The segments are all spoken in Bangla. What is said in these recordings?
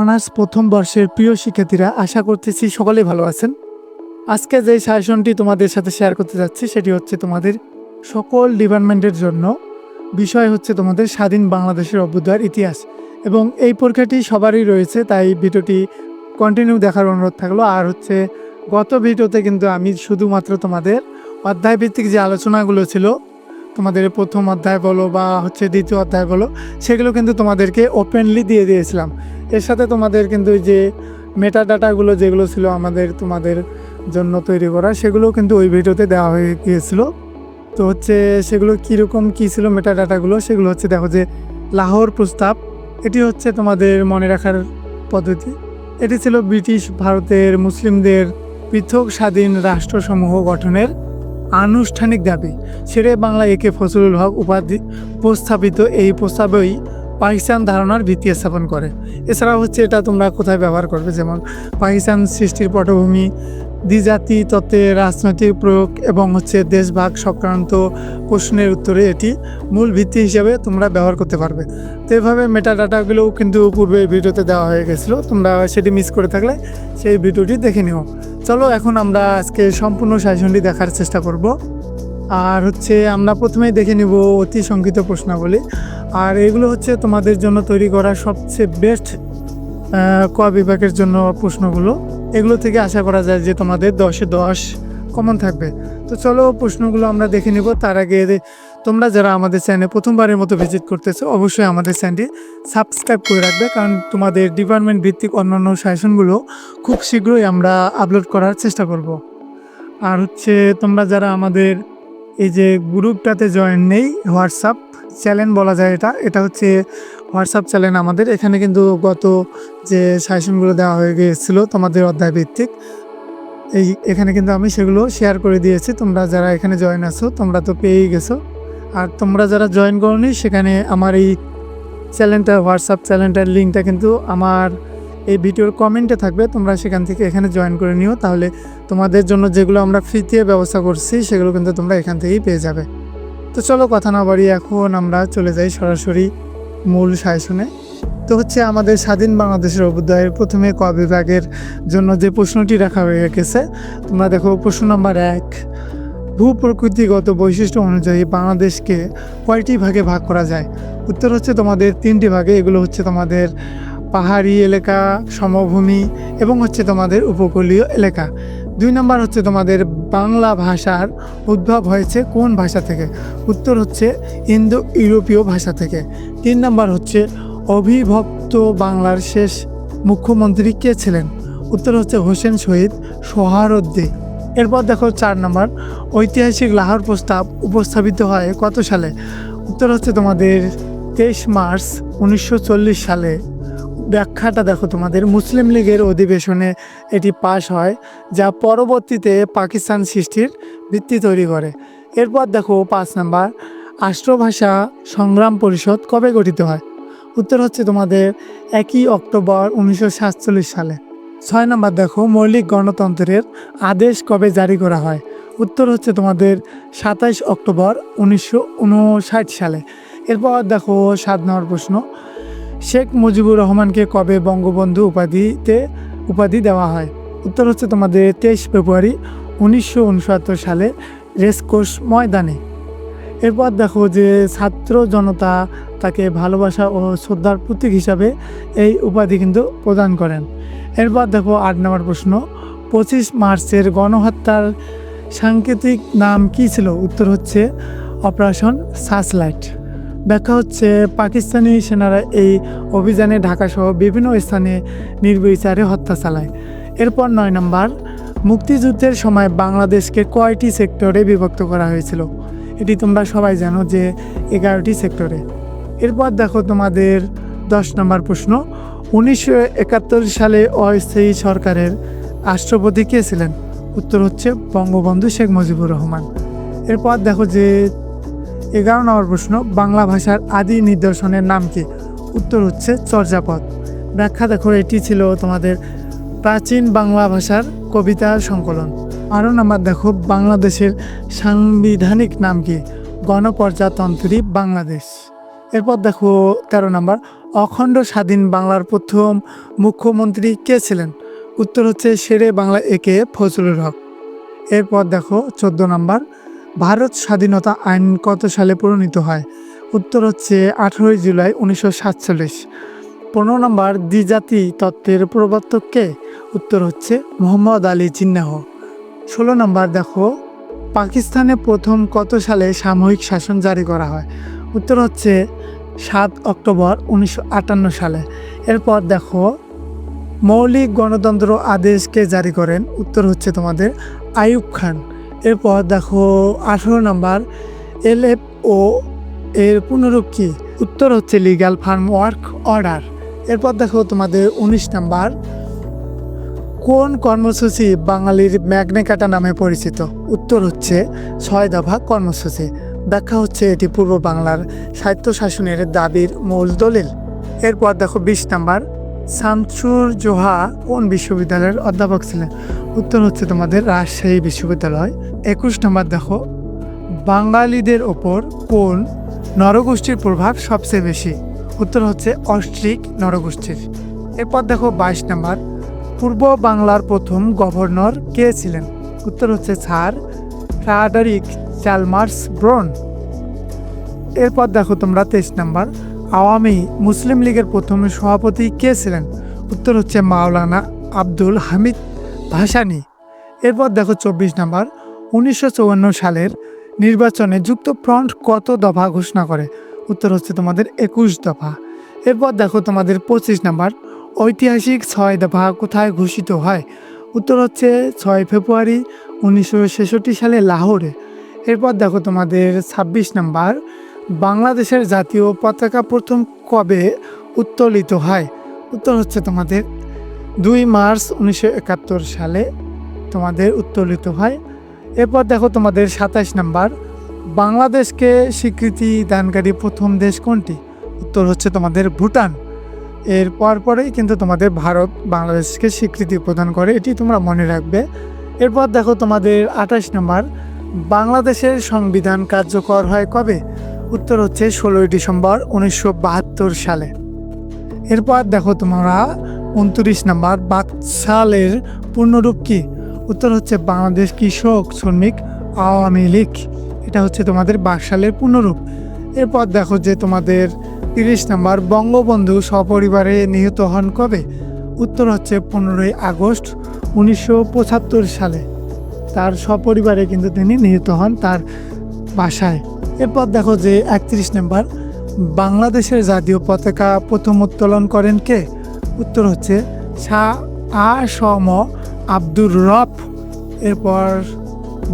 অনার্স প্রথম বর্ষের প্রিয় শিক্ষার্থীরা আশা করতেছি সকলেই ভালো আছেন। আজকে যে সাজেশনটি তোমাদের সাথে শেয়ার করতে যাচ্ছি সেটি হচ্ছে তোমাদের সকল ডিপার্টমেন্টের জন্য। বিষয় হচ্ছে তোমাদের স্বাধীন বাংলাদেশের অভ্যুদয়ের ইতিহাস এবং এই পরীক্ষাটি সবারই রয়েছে, তাই ভিডিওটি কন্টিনিউ দেখার অনুরোধ থাকল। আর হচ্ছে গত ভিডিওতে কিন্তু আমি শুধুমাত্র তোমাদের অধ্যায়ভিত্তিক যে আলোচনাগুলো ছিল তোমাদের প্রথম অধ্যায় বলো বা হচ্ছে দ্বিতীয় অধ্যায় বলো, সেগুলো কিন্তু তোমাদেরকে ওপেনলি দিয়ে দিয়েছিলাম। এর সাথে তোমাদের কিন্তু যে মেটা ডাটাগুলো যেগুলো ছিল আমাদের, তোমাদের জন্য তৈরি করা, সেগুলো কিন্তু ওই ভিডিওতে দেওয়া হয়ে গিয়েছিল। তো হচ্ছে সেগুলো কীরকম কী ছিল মেটা ডাটাগুলো সেগুলো হচ্ছে দেখো যে লাহোর প্রস্তাব, এটি হচ্ছে তোমাদের মনে রাখার পদ্ধতি। এটি ছিল ব্রিটিশ ভারতের মুসলিমদের পৃথক স্বাধীন রাষ্ট্রসমূহ গঠনের আনুষ্ঠানিক দাবি, শেরে বাংলা একে ফজলুল হক উপাধি উপস্থাপিত এই প্রস্তাবেই পাকিস্তান ধারণার ভিত্তি স্থাপন করে। এছাড়া হচ্ছে এটা তোমরা কোথায় ব্যবহার করবে? যেমন পাকিস্তান সৃষ্টির পটভূমি দ্বিজাতি তত্ত্বের রাজনৈতিক প্রয়োগ এবং হচ্ছে দেশভাগ সংক্রান্ত প্রশ্নের উত্তরে এটি মূল ভিত্তি হিসেবে তোমরা ব্যবহার করতে পারবে। তো এভাবে মেটা ডাটাগুলোও কিন্তু পূর্বে ভিডিওতে দেওয়া হয়ে গেছিল। তোমরা সেটি মিস করে থাকলে সেই ভিডিওটি দেখে নিও। চলো এখন আমরা আজকে সম্পূর্ণ সাজেশনটি দেখার চেষ্টা করব। আর হচ্ছে আমরা প্রথমেই দেখে নিব অতি সংক্ষিপ্ত প্রশ্নাবলী। আর এগুলো হচ্ছে তোমাদের জন্য তৈরি করা সবচেয়ে বেস্ট ক বিভাগের জন্য প্রশ্নগুলো। এগুলো থেকে আশা করা যায় যে তোমাদের দশে দশ কমন থাকবে। তো চলো প্রশ্নগুলো আমরা দেখে নিব। তার আগে তোমরা যারা আমাদের চ্যানেলে প্রথমবারের মতো ভিজিট করতেছো, অবশ্যই আমাদের চ্যানেলটি সাবস্ক্রাইব করে রাখবে, কারণ তোমাদের ডিপার্টমেন্ট ভিত্তিক অন্যান্য সাজেশনগুলো খুব শীঘ্রই আমরা আপলোড করার চেষ্টা করব। আর হচ্ছে তোমরা যারা আমাদের এই যে গ্রুপটাতে জয়েন নেই হোয়াটসঅ্যাপ চ্যানেল বলা যায় এটা এটা হচ্ছে হোয়াটসঅ্যাপ চ্যানেল আমাদের। এখানে কিন্তু গত যে সাজেশনগুলো দেওয়া হয়ে গিয়েছিল তোমাদের অধ্যায় ভিত্তিক, এই এখানে কিন্তু আমি সেগুলো শেয়ার করে দিয়েছি। তোমরা যারা এখানে জয়েন আছো, তোমরা তো পেয়েই গেছো। আর তোমরা যারা জয়েন করনি, সেখানে আমার এই চ্যানেলটা হোয়াটসঅ্যাপ চ্যানেলটার লিঙ্কটা কিন্তু আমার এই ভিডিওর কমেন্টে থাকবে। তোমরা সেখান থেকে এখানে জয়েন করে নিও। তাহলে তোমাদের জন্য যেগুলো আমরা ফ্রিতে ব্যবস্থা করছি, সেগুলো কিন্তু তোমরা এখান থেকেই পেয়ে যাবে। তো চলো কথা না বাড়ি এখন আমরা চলে যাই সরাসরি মূল শাসনে। তো হচ্ছে আমাদের স্বাধীন বাংলাদেশের অভ্যুদয়ের প্রথমে ক বিভাগের জন্য যে প্রশ্নটি রাখা হয়ে গেছে, তোমরা দেখো প্রশ্ন নম্বর এক। ভূ প্রকৃতিগত বৈশিষ্ট্য অনুযায়ী বাংলাদেশকে কয়টি ভাগে ভাগ করা যায়? উত্তর হচ্ছে তোমাদের তিনটি ভাগে, এগুলো হচ্ছে তোমাদের পাহাড়ি এলাকা, সমভূমি এবং হচ্ছে তোমাদের উপকূলীয় এলাকা। দুই নম্বর হচ্ছে তোমাদের বাংলা ভাষার উদ্ভব হয়েছে কোন ভাষা থেকে? উত্তর হচ্ছে ইন্দো ইউরোপীয় ভাষা থেকে। তিন নম্বর হচ্ছে অবিভক্ত বাংলার শেষ মুখ্যমন্ত্রী কে ছিলেন? উত্তর হচ্ছে হোসেন শহীদ সোহারদ্দি এরপর দেখো চার নম্বর, ঐতিহাসিক লাহোর প্রস্তাব উপস্থাপিত হয় কত সালে? উত্তর হচ্ছে তোমাদের তেইশ মার্চ উনিশশো চল্লিশ সালে। ব্যাখ্যাটা দেখো তোমাদের। মুসলিম লীগের অধিবেশনে এটি পাশ হয়, যা পরবর্তীতে পাকিস্তান সৃষ্টির ভিত্তি তৈরি করে। এরপর দেখো পাঁচ নাম্বার, রাষ্ট্রভাষা সংগ্রাম পরিষদ কবে গঠিত হয়? উত্তর হচ্ছে তোমাদের একই অক্টোবর উনিশশো সাতচল্লিশ সালে। ছয় নম্বর দেখো, মৌলিক গণতন্ত্রের আদেশ কবে জারি করা হয়? উত্তর হচ্ছে তোমাদের সাতাইশ অক্টোবর উনিশশো উনষাট সালে। এরপর দেখো সাত নম্বর প্রশ্ন শেখ মুজিবুর রহমানকে কবে বঙ্গবন্ধু উপাধিতে উপাধি দেওয়া হয়? উত্তর হচ্ছে তোমাদের তেইশ ফেব্রুয়ারি উনিশশো উনসত্তর সালে রেসকোর্স ময়দানে। এরপর দেখো যে ছাত্র জনতা তাকে ভালোবাসা ও শ্রদ্ধার প্রতীক হিসাবে এই উপাধি কিন্তু প্রদান করেন। এরপর দেখো আট নম্বর প্রশ্ন, পঁচিশ মার্চের গণহত্যার সাংকেতিক নাম কী ছিল? উত্তর হচ্ছে অপারেশন সার্চলাইট। ব্যাখ্যা হচ্ছে পাকিস্তানি সেনারা এই অভিযানে ঢাকাসহ বিভিন্ন স্থানে নির্বিচারে হত্যা চালায়। এরপর নয় নম্বর, মুক্তিযুদ্ধের সময় বাংলাদেশকে কয়টি সেক্টরে বিভক্ত করা হয়েছিল? এটি তোমরা সবাই জানো যে এগারোটি সেক্টরে। এরপর দেখো তোমাদের দশ নম্বর প্রশ্ন, উনিশশো একাত্তর সালে অস্থায়ী সরকারের রাষ্ট্রপতি কে ছিলেন? উত্তর হচ্ছে বঙ্গবন্ধু শেখ মুজিবুর রহমান। এরপর দেখো যে এগারো নম্বর প্রশ্ন, বাংলা ভাষার আদি নিদর্শনের নাম কি? উত্তর হচ্ছে চর্যাপদ। ব্যাখ্যা দেখো, এটি ছিল তোমাদের প্রাচীন বাংলা ভাষার কবিতার সংকলন। আরও নাম্বার দেখো, বাংলাদেশের সাংবিধানিক নাম কি? গণপ্রজাতন্ত্রী বাংলাদেশ। এরপর দেখো তেরো নাম্বার, অখণ্ড স্বাধীন বাংলার প্রথম মুখ্যমন্ত্রী কে ছিলেন? উত্তর হচ্ছে শেরে বাংলা একে ফজলুল হক। এরপর দেখো চোদ্দ নম্বর ভারত স্বাধীনতা আইন কত সালে প্রণীত হয়? উত্তর হচ্ছে আঠারোই জুলাই উনিশশো সাতচল্লিশ। পনেরো নম্বর, দ্বিজাতি তত্ত্বের প্রবর্তক কে? উত্তর হচ্ছে মোহাম্মদ আলী জিন্নাহ। ষোলো নম্বর, দেখো, পাকিস্তানে প্রথম কত সালে সাময়িক শাসন জারি করা হয়? উত্তর হচ্ছে সাত অক্টোবর উনিশশো আটান্ন সালে। এরপর দেখো, মৌলিক গণতন্ত্র আদেশকে জারি করেন? উত্তর হচ্ছে তোমাদের আইয়ুব খান। এরপর দেখো আঠেরো নম্বর এল এফ ও এর পুনরূপ কি? উত্তর হচ্ছে লিগ্যাল ফার্ম ওয়ার্ক অর্ডার এরপর দেখো তোমাদের উনিশ নাম্বার, কোন কর্মসূচি বাঙালির ম্যাগনেকাটা নামে পরিচিত? উত্তর হচ্ছে ছয় দফা কর্মসূচি। ব্যাখ্যা হচ্ছে এটি পূর্ব বাংলার সাহিত্য শাসনের দাবির মূল দলিল। এরপর দেখো বিশ নাম্বার শামসুর জোহা কোন বিশ্ববিদ্যালয়ের অধ্যাপক ছিলেন? উত্তর হচ্ছে তোমাদের রাজশাহী বিশ্ববিদ্যালয়। একুশ নম্বর দেখো। বাঙালিদের ওপর কোন নরগোষ্ঠীর প্রভাব সবচেয়ে বেশি? উত্তর হচ্ছে অস্ট্রিক নরগোষ্ঠীর। এরপর দেখো বাইশ নম্বর। পূর্ব বাংলার প্রথম গভর্নর কে ছিলেন? উত্তর হচ্ছে স্যার ফ্রাডারিক চালমার্স ব্রন। এরপর দেখো তোমরা তেইশ নাম্বার। আওয়ামী মুসলিম লীগের প্রথম সভাপতি কে ছিলেন? উত্তর হচ্ছে মাওলানা আব্দুল হামিদ ভাসানী। এরপর দেখো চব্বিশ নাম্বার, উনিশশো সালের নির্বাচনে যুক্ত ফ্রন্ট কত দফা ঘোষণা করে? উত্তর হচ্ছে তোমাদের একুশ দফা। এরপর দেখো তোমাদের পঁচিশ নাম্বার, ঐতিহাসিক ছয় দফা কোথায় ঘোষিত হয়? উত্তর হচ্ছে ছয় ফেব্রুয়ারি উনিশশো ছেষট্টি সালে লাহোরে। এরপর দেখো তোমাদের ছাব্বিশ নাম্বার বাংলাদেশের জাতীয় পতাকা প্রথম কবে উত্তোলিত হয়? উত্তর হচ্ছে তোমাদের দুই মার্চ উনিশশো একাত্তর সালে তোমাদের উত্তোলিত হয়। এরপর দেখো তোমাদের সাতাশ নাম্বার। বাংলাদেশকে স্বীকৃতি দানকারী প্রথম দেশ কোনটি? উত্তর হচ্ছে তোমাদের ভুটান। এর পরপরেই কিন্তু তোমাদের ভারত বাংলাদেশকে স্বীকৃতি প্রদান করে, এটি তোমরা মনে রাখবে। এরপর দেখো তোমাদের আঠাশ নম্বর। বাংলাদেশের সংবিধান কার্যকর হয় কবে? উত্তর হচ্ছে ষোলোই ডিসেম্বর উনিশশো বাহাত্তর সালে। এরপর দেখো তোমরা উনত্রিশ নম্বর বাকশালের পূর্ণরূপ কী? উত্তর হচ্ছে বাংলাদেশ কৃষক শ্রমিক আওয়ামী লীগ। এটা হচ্ছে তোমাদের বাকশালের পূর্ণরূপ। এরপর দেখো যে তোমাদের তিরিশ নম্বর, বঙ্গবন্ধু সপরিবারে নিহত হন কবে? উত্তর হচ্ছে পনেরোই আগস্ট উনিশশো পঁচাত্তর সালে। তার সপরিবারে কিন্তু তিনি নিহত হন তার বাসায়। এরপর দেখো যে একত্রিশ নম্বর, বাংলাদেশের জাতীয় পতাকা প্রথম উত্তোলন করেন কে? উত্তর হচ্ছে শাহ আ সম আব্দুর রফ এরপর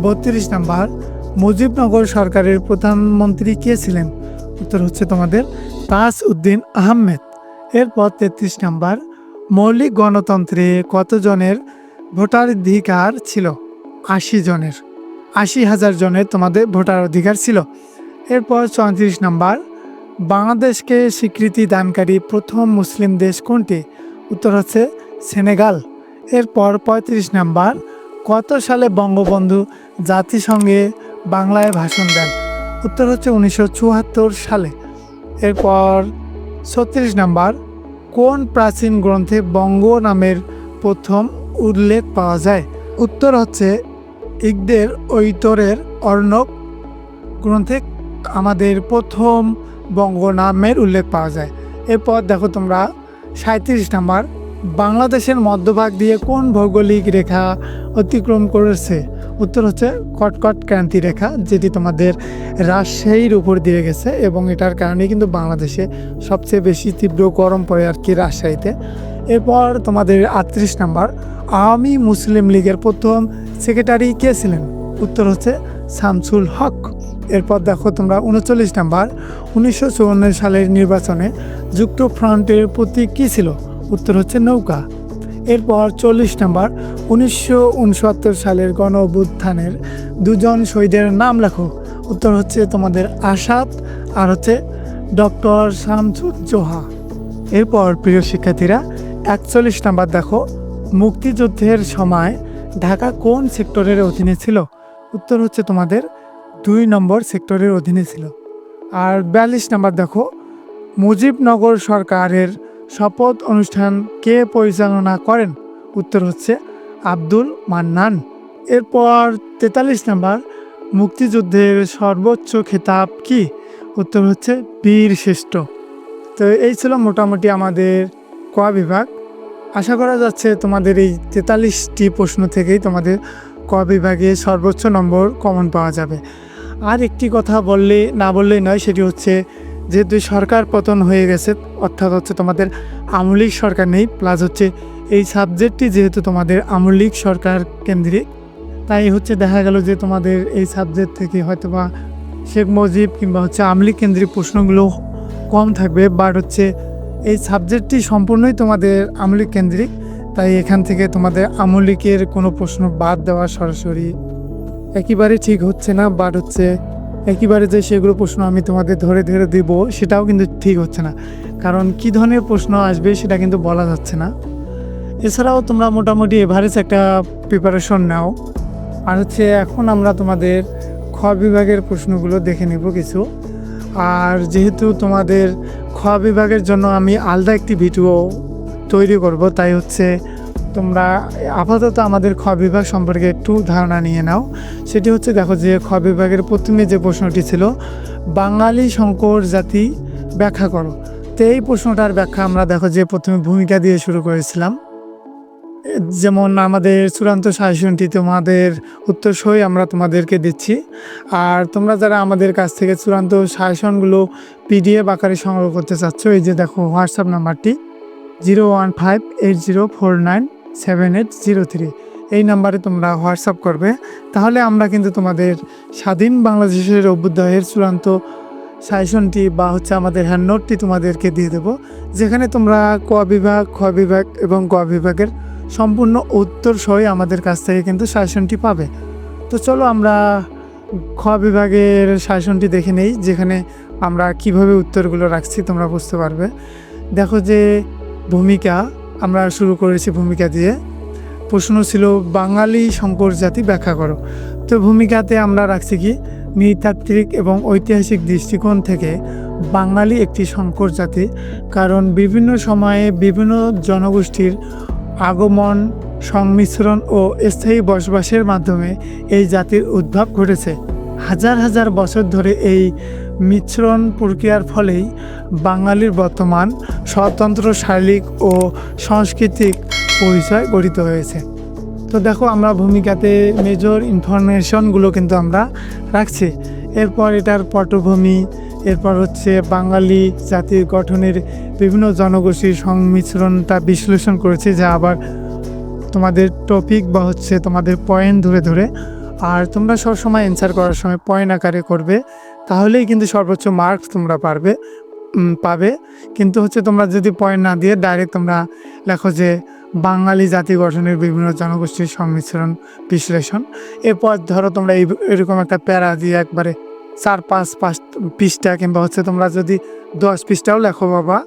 বত্রিশ নম্বর, মুজিবনগর সরকারের প্রধানমন্ত্রী কে ছিলেন? উত্তর হচ্ছে তোমাদের তাজ উদ্দিন আহমেদ। এরপর তেত্রিশ নম্বর, মৌলিক গণতন্ত্রে কতজনের ভোটাধিকার ছিল? আশি জনের। আশি হাজার জনের তোমাদের ভোটার অধিকার ছিল। এরপর চৌত্রিশ নম্বর, বাংলাদেশকে স্বীকৃতি দানকারী প্রথম মুসলিম দেশ কোনটি? উত্তর হচ্ছে সেনেগাল। এরপর পঁয়ত্রিশ নাম্বার, কত সালে বঙ্গবন্ধু জাতিসংঘে বাংলায় ভাষণ দেন? উত্তর হচ্ছে উনিশশো চুয়াত্তর সালে। এরপর ছত্রিশ নাম্বার, কোন প্রাচীন গ্রন্থে বঙ্গ নামের প্রথম উল্লেখ পাওয়া যায়? উত্তর হচ্ছে ইকদের ঐতরের অর্ণব গ্রন্থে আমাদের প্রথম বঙ্গ নামের উল্লেখ পাওয়া যায়। এরপর দেখো তোমরা সাঁত্রিশ নাম্বার, বাংলাদেশের মধ্যভাগ দিয়ে কোন ভৌগোলিক রেখা অতিক্রম করেছে? উত্তর হচ্ছে কটকট ক্রান্তি রেখা, যেটি তোমাদের রাজশাহীর উপর দিয়ে গেছে এবং এটার কারণে কিন্তু বাংলাদেশে সবচেয়ে বেশি তীব্র গরম পড়ে আর কি রাজশাহীতে। এরপর তোমাদের আটত্রিশ নাম্বার, আওয়ামী মুসলিম লীগের প্রথম সেক্রেটারি কে ছিলেন? উত্তর হচ্ছে শামসুল হক। এরপর দেখো তোমরা উনচল্লিশ নাম্বার, উনিশশো চুয়ান্ন সালের নির্বাচনে যুক্ত ফ্রন্টের প্রতীক কী ছিল? উত্তর হচ্ছে নৌকা। এরপর চল্লিশ নাম্বার, উনিশশো উনসত্তর সালের গণ অভ্যুত্থানের দুজন শহীদের নাম লেখো। উত্তর হচ্ছে তোমাদের আসাদ আর হচ্ছে ডক্টর শামসুজ্জোহা এরপর প্রিয় শিক্ষার্থীরা, একচল্লিশ নাম্বার দেখো, মুক্তিযুদ্ধের সময় ঢাকা কোন সেক্টরের অধীনে ছিল? উত্তর হচ্ছে তোমাদের দুই নম্বর সেক্টরের অধীনে ছিল। আর বিয়াল্লিশ নম্বর দেখো, মুজিবনগর সরকারের শপথ অনুষ্ঠান কে পরিচালনা করেন? উত্তর হচ্ছে আব্দুল মান্নান। এরপর তেতাল্লিশ নম্বর, মুক্তিযুদ্ধের সর্বোচ্চ খেতাব কি? উত্তর হচ্ছে বীর শ্রেষ্ঠ। তো এই ছিল মোটামুটি আমাদের ক বিভাগ। আশা করা যাচ্ছে তোমাদের এই তেতাল্লিশটি প্রশ্ন থেকেই তোমাদের ক বিভাগে সর্বোচ্চ নম্বর কমন পাওয়া যাবে। আর একটি কথা বললে, না বললেই নয়, সেটি হচ্ছে যেহেতু সরকার পতন হয়ে গেছে, অর্থাৎ হচ্ছে তোমাদের আমলিক সরকার নেই প্লাস হচ্ছে এই সাবজেক্টটি যেহেতু তোমাদের আমলিক সরকার কেন্দ্রিক, তাই হচ্ছে দেখা গেল যে তোমাদের এই সাবজেক্ট থেকে হয়তো বা শেখ মুজিব কিংবা হচ্ছে আমলিক কেন্দ্রিক প্রশ্নগুলো কম থাকবে বাট হচ্ছে এই সাবজেক্টটি সম্পূর্ণই তোমাদের আমলিক কেন্দ্রিক, তাই এখান থেকে তোমাদের আমলিকের কোনো প্রশ্ন বাদ দেওয়া সরাসরি একেবারে ঠিক হচ্ছে না বাট হচ্ছে একেবারে যে সেগুলো প্রশ্ন আমি তোমাদের ধরে ধরে দেব, সেটাও কিন্তু ঠিক হচ্ছে না। কারণ কি ধরনের প্রশ্ন আসবে সেটা কিন্তু বলা যাচ্ছে না। এছাড়াও তোমরা মোটামুটি এভারেজ একটা প্রিপারেশন নাও। আর হচ্ছে এখন আমরা তোমাদের খ বিভাগের প্রশ্নগুলো দেখে নেব কিছু। আর যেহেতু তোমাদের খ বিভাগের জন্য আমি আলাদা একটি ভিডিও তৈরি করব, তাই হচ্ছে তোমরা আপাতত আমাদের খ বিভাগ সম্পর্কে একটু ধারণা নিয়ে নাও। সেটি হচ্ছে দেখো যে খ বিভাগের প্রথমে যে প্রশ্নটি ছিল, বাঙালি শঙ্কর জাতি ব্যাখ্যা করো। তো এই প্রশ্নটার ব্যাখ্যা আমরা দেখো যে প্রথমে ভূমিকা দিয়ে শুরু করেছিলাম। যেমন আমাদের চূড়ান্ত সাজেশনটি তোমাদের উত্তর সই আমরা তোমাদেরকে দিচ্ছি। আর তোমরা যারা আমাদের কাছ থেকে চূড়ান্ত সাজেশনগুলো পিডিএফ আকারে সংগ্রহ করতে চাচ্ছ, এই যে দেখো হোয়াটসঅ্যাপ নাম্বারটি, zero one five eight zero four nine seven eight zero three এই নাম্বারে তোমরা হোয়াটসঅ্যাপ করবে। তাহলে আমরা কিন্তু তোমাদের স্বাধীন বাংলাদেশের অভ্যুদয়ের চূড়ান্ত সাজেশনটি বা হচ্ছে আমাদের হ্যান্ড নোটটি তোমাদেরকে দিয়ে দেবো, যেখানে তোমরা ক বিভাগ, খ বিভাগ এবং গ বিভাগের সম্পূর্ণ উত্তর সহ আমাদের কাছ থেকে কিন্তু সাজেশনটি পাবে। তো চলো আমরা খ বিভাগের সাজেশনটি দেখে নেই, যেখানে আমরা কীভাবে উত্তরগুলো রাখছি তোমরা বুঝতে পারবে। দেখো যে ভূমিকা আমরা শুরু করেছি ভূমিকা দিয়ে। প্রশ্ন ছিল, বাঙালি শঙ্কর জাতি ব্যাখ্যা করো। তো ভূমিকাতে আমরা রাখছি কি, নৃতাত্ত্বিক এবং ঐতিহাসিক দৃষ্টিকোণ থেকে বাঙালি একটি শঙ্কর জাতি কারণ বিভিন্ন সময়ে বিভিন্ন জনগোষ্ঠীর আগমন, সংমিশ্রণ ও স্থায়ী বসবাসের মাধ্যমে এই জাতির উদ্ভব ঘটেছে। হাজার হাজার বছর ধরে এই মিশ্রণ প্রক্রিয়ার ফলেই বাঙালির বর্তমান স্বতন্ত্র শারীরিক ও সাংস্কৃতিক পরিচয় গঠিত হয়েছে। তো দেখো, আমরা ভূমিকাতে মেজর ইনফরমেশনগুলো কিন্তু আমরা রাখছি। এরপর এটার পটভূমি, এরপর হচ্ছে বাঙালি জাতির গঠনের বিভিন্ন জনগোষ্ঠীর সংমিশ্রণটা বিশ্লেষণ করেছে, যা আবার তোমাদের টপিক বা হচ্ছে তোমাদের পয়েন্ট ধরে ধরে। আর তোমরা সবসময় অ্যান্সার করার সময় পয়েন্ট আকারে করবে। তাহলেই কিন্তু সর্বোচ্চ মার্কস তোমরা পারবে পাবে। কিন্তু হচ্ছে তোমরা যদি পয়েন্ট না দিয়ে ডাইরেক্ট তোমরা লেখো যে বাঙালি জাতি গঠনের বিভিন্ন জনগোষ্ঠীর সংমিশ্রণ, বিশ্লেষণ। এরপর ধরো তোমরা এই, এরকম একটা প্যারা দিয়ে একবারে চার, পাঁচ পাঁচ পৃষ্ঠা কিংবা হচ্ছে তোমরা যদি দশ পৃষ্ঠাও লেখো বাবা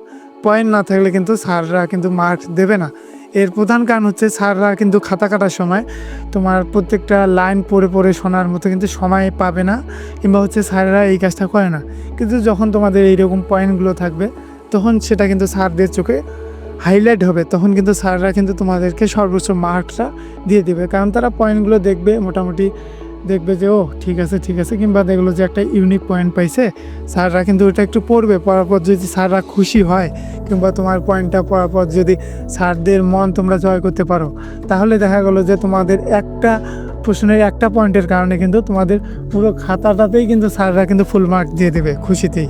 পয়েন্ট না থাকলে কিন্তু স্যাররা কিন্তু মার্কস দেবে না। এর প্রধান কারণ হচ্ছে স্যাররা কিন্তু খাতা কাটার সময়। তোমার প্রত্যেকটা লাইন পড়ে পড়ে শোনার মতো কিন্তু সময় পাবে না, কিংবা হচ্ছে স্যাররা এই কাজটা করে না। কিন্তু যখন তোমাদের এইরকম পয়েন্টগুলো থাকবে, তখন সেটা কিন্তু স্যারদের চোখে হাইলাইট হবে। তখন কিন্তু স্যাররা কিন্তু তোমাদেরকে সর্বোচ্চ মার্কসটা দিয়ে দেবে। কারণ তারা পয়েন্টগুলো দেখবে, মোটামুটি দেখবে যে ও ঠিক আছে ঠিক আছে। কিংবা দেখল যে একটা ইউনিক পয়েন্ট পাইছে। স্যাররা কিন্তু ওটা একটু পড়বে, পড়ার পর যদি স্যাররা খুশি হয়, কিংবা তোমার পয়েন্টটা পড়ার পর যদি স্যারদের মন তোমরা জয় করতে পারো, তাহলে দেখা গেলো যে তোমাদের একটা প্রশ্নের একটা পয়েন্টের কারণে কিন্তু তোমাদের পুরো খাতাটাতেই কিন্তু স্যাররা কিন্তু ফুল মার্ক দিয়ে দেবে খুশিতেই।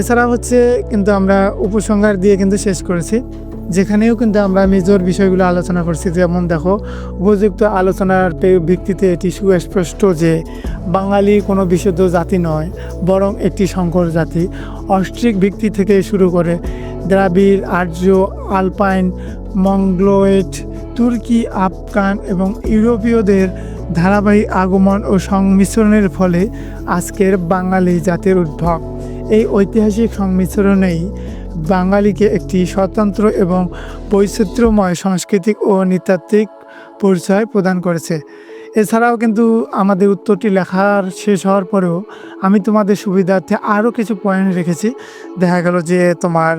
এছাড়া হচ্ছে কিন্তু আমরা উপসংহার দিয়ে কিন্তু শেষ করেছি। যেখানেও কিন্তু আমরা মেজর বিষয়গুলো আলোচনা করছি। যেমন দেখো, উপযুক্ত আলোচনার ভিত্তিতে এটি সুস্পষ্ট যে বাঙালি কোনো বিশুদ্ধ জাতি নয়, বরং একটি সংকর জাতি। অস্ট্রিক ভিত্তি থেকে শুরু করে দ্রাবিড়, আর্য, আলপাইন মঙ্গলোয়েট তুর্কি, আফগান এবং ইউরোপীয়দের ধারাবাহিক আগমন ও সংমিশ্রণের ফলে আজকের বাঙালি জাতির উদ্ভব। এই ঐতিহাসিক সংমিশ্রণেই বাঙালিকে একটি স্বতন্ত্র এবং বৈচিত্র্যময় সাংস্কৃতিক ও নৃতাত্ত্বিক পরিচয় প্রদান করেছে। এছাড়াও কিন্তু আমাদের উত্তরটি লেখার শেষ হওয়ার পরেও আমি তোমাদের সুবিধার্থে আরও কিছু পয়েন্ট রেখেছি। দেখা গেল যে তোমার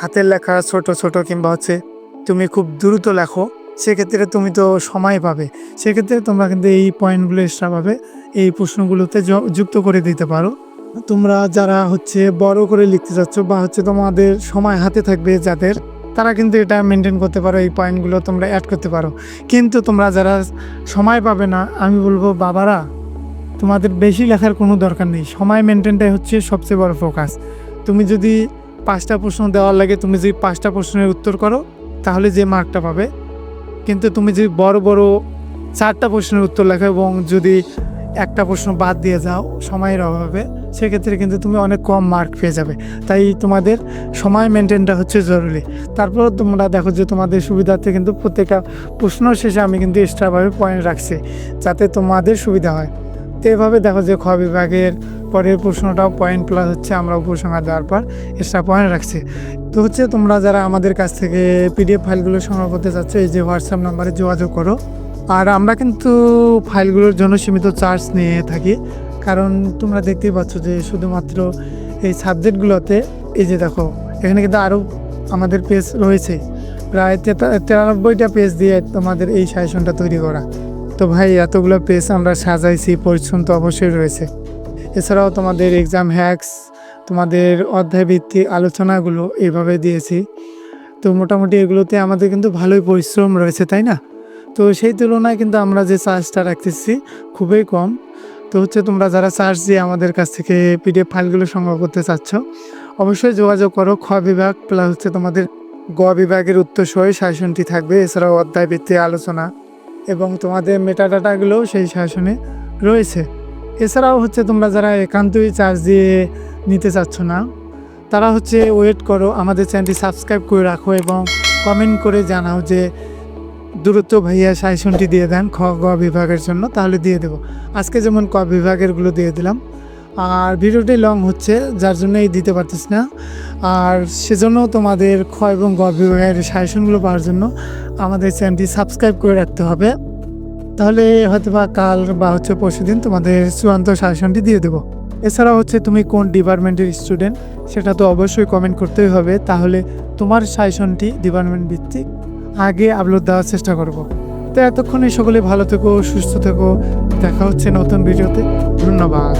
হাতের লেখা ছোট ছোট কিংবা হচ্ছে তুমি খুব দ্রুত লেখো, সেক্ষেত্রে তুমি তো সময় পাবে। সেক্ষেত্রে তোমরা কিন্তু এই পয়েন্টগুলো এক্সট্রা পাবে এই প্রশ্নগুলোতে যুক্ত করে দিতে পারো। তোমরা যারা হচ্ছে বড় করে লিখতে চাচ্ছ বা হচ্ছে তোমাদের সময় হাতে থাকবে যাদের, তারা কিন্তু এটা মেনটেন করতে পারো, এই পয়েন্টগুলো তোমরা অ্যাড করতে পারো। কিন্তু তোমরা যারা সময় পাবে না, আমি বলব বাবারা, তোমাদের বেশি লেখার কোনো দরকার নেই। সময় মেনটেনটাই হচ্ছে সবচেয়ে বড় ফোকাস তুমি যদি পাঁচটা প্রশ্ন দেওয়ার লাগে, তুমি যদি পাঁচটা প্রশ্নের উত্তর করো, তাহলে যে মার্কটা পাবে। কিন্তু তুমি যদি বড় বড় চারটা প্রশ্নের উত্তর লেখো এবং যদি একটা প্রশ্ন বাদ দিয়ে যাও, সময়ের অভাবে সেক্ষেত্রে কিন্তু তুমি অনেক কম মার্ক পেয়ে যাবে। তাই তোমাদের সময় মেনটেনটা হচ্ছে জরুরি। তারপর তোমরা দেখো যে তোমাদের সুবিধার্থে কিন্তু প্রত্যেকটা প্রশ্ন শেষে আমি কিন্তু এক্সট্রাভাবে পয়েন্ট রাখছি, যাতে তোমাদের সুবিধা হয়। তো এভাবে দেখো যে খ বিভাগের পরের প্রশ্নটাও পয়েন্ট প্লাস হচ্ছে, আমরা উপসংহার দেওয়ার পর এক্সট্রা পয়েন্ট রাখছি। তো হচ্ছে তোমরা যারা আমাদের কাছ থেকে পিডিএফ ফাইলগুলো সংগ্রহ করতে চাচ্ছ, এই যে হোয়াটসঅ্যাপ নাম্বারে যোগাযোগ করো। আর আমরা কিন্তু ফাইলগুলোর জন্য সীমিত চার্জ নিয়ে থাকি। কারণ তোমরা দেখতেই পাচ্ছ যে শুধুমাত্র এই সাবজেক্টগুলোতে, এই যে দেখো, এখানে কিন্তু আরও আমাদের পেজ রয়েছে। প্রায় তিরানব্বইটা পেজ দিয়ে তোমাদের এই সাজেশনটা তৈরি করা। তো ভাই, এতগুলো পেজ আমরা সাজাইছি পরিশ্রম তো অবশ্যই রয়েছে। এছাড়াও তোমাদের এক্সাম হ্যাক্স তোমাদের অধ্যায়ভিত্তিক আলোচনাগুলো এইভাবে দিয়েছি। তো মোটামুটি এগুলোতে আমাদের কিন্তু ভালোই পরিশ্রম রয়েছে, তাই না? তো সেই তুলনায় কিন্তু আমরা যে চার্জটা রাখতেছি, খুবই কম। তো হচ্ছে তোমরা যারা চার্জ দিয়ে আমাদের কাছ থেকে পিডিএফ ফাইলগুলো সংগ্রহ করতে চাচ্ছ, অবশ্যই যোগাযোগ করো। খ বিভাগ প্লাস হচ্ছে তোমাদের গ বিভাগের উত্তর সহ শাসনটি থাকবে। এছাড়াও অধ্যায় ভিত্তিক আলোচনা এবং তোমাদের মেটা মেটাডাটাগুলোও সেই শাসনে রয়েছে। এছাড়াও হচ্ছে তোমরা যারা একান্তই চার্জ দিয়ে নিতে চাচ্ছ না, তারা হচ্ছে ওয়েট করো। আমাদের চ্যানেলটি সাবস্ক্রাইব করে রাখো এবং কমেন্ট করে জানাও যে দূরত্ব ভাইয়া সাজেশনটি দিয়ে দেন খ, গ বিভাগের জন্য, তাহলে দিয়ে দেবো। আজকে যেমন ক বিভাগেরগুলো দিয়ে দিলাম। আর ভিডিওটি লং হচ্ছে, যার জন্য এই দিতে পারতেছি না। আর সেজন্য তোমাদের খ এবং গ বিভাগের সাজেশনগুলো পাওয়ার জন্য আমাদের চ্যানেলটি সাবস্ক্রাইব করে রাখতে হবে। তাহলে হয়তো বা কাল বা হচ্ছে পরশু দিন তোমাদের চূড়ান্ত সাজেশনটি দিয়ে দেবো। এছাড়া হচ্ছে তুমি কোন ডিপার্টমেন্টের স্টুডেন্ট সেটা তো অবশ্যই কমেন্ট করতেই হবে। তাহলে তোমার সাজেশনটি ডিপার্টমেন্ট ভিত্তিক আগে আপলোড দেওয়ার চেষ্টা করব। তো এতক্ষণে সকলে ভালো থেকো, সুস্থ থেকো। দেখা হচ্ছে নতুন ভিডিওতে। ধন্যবাদ।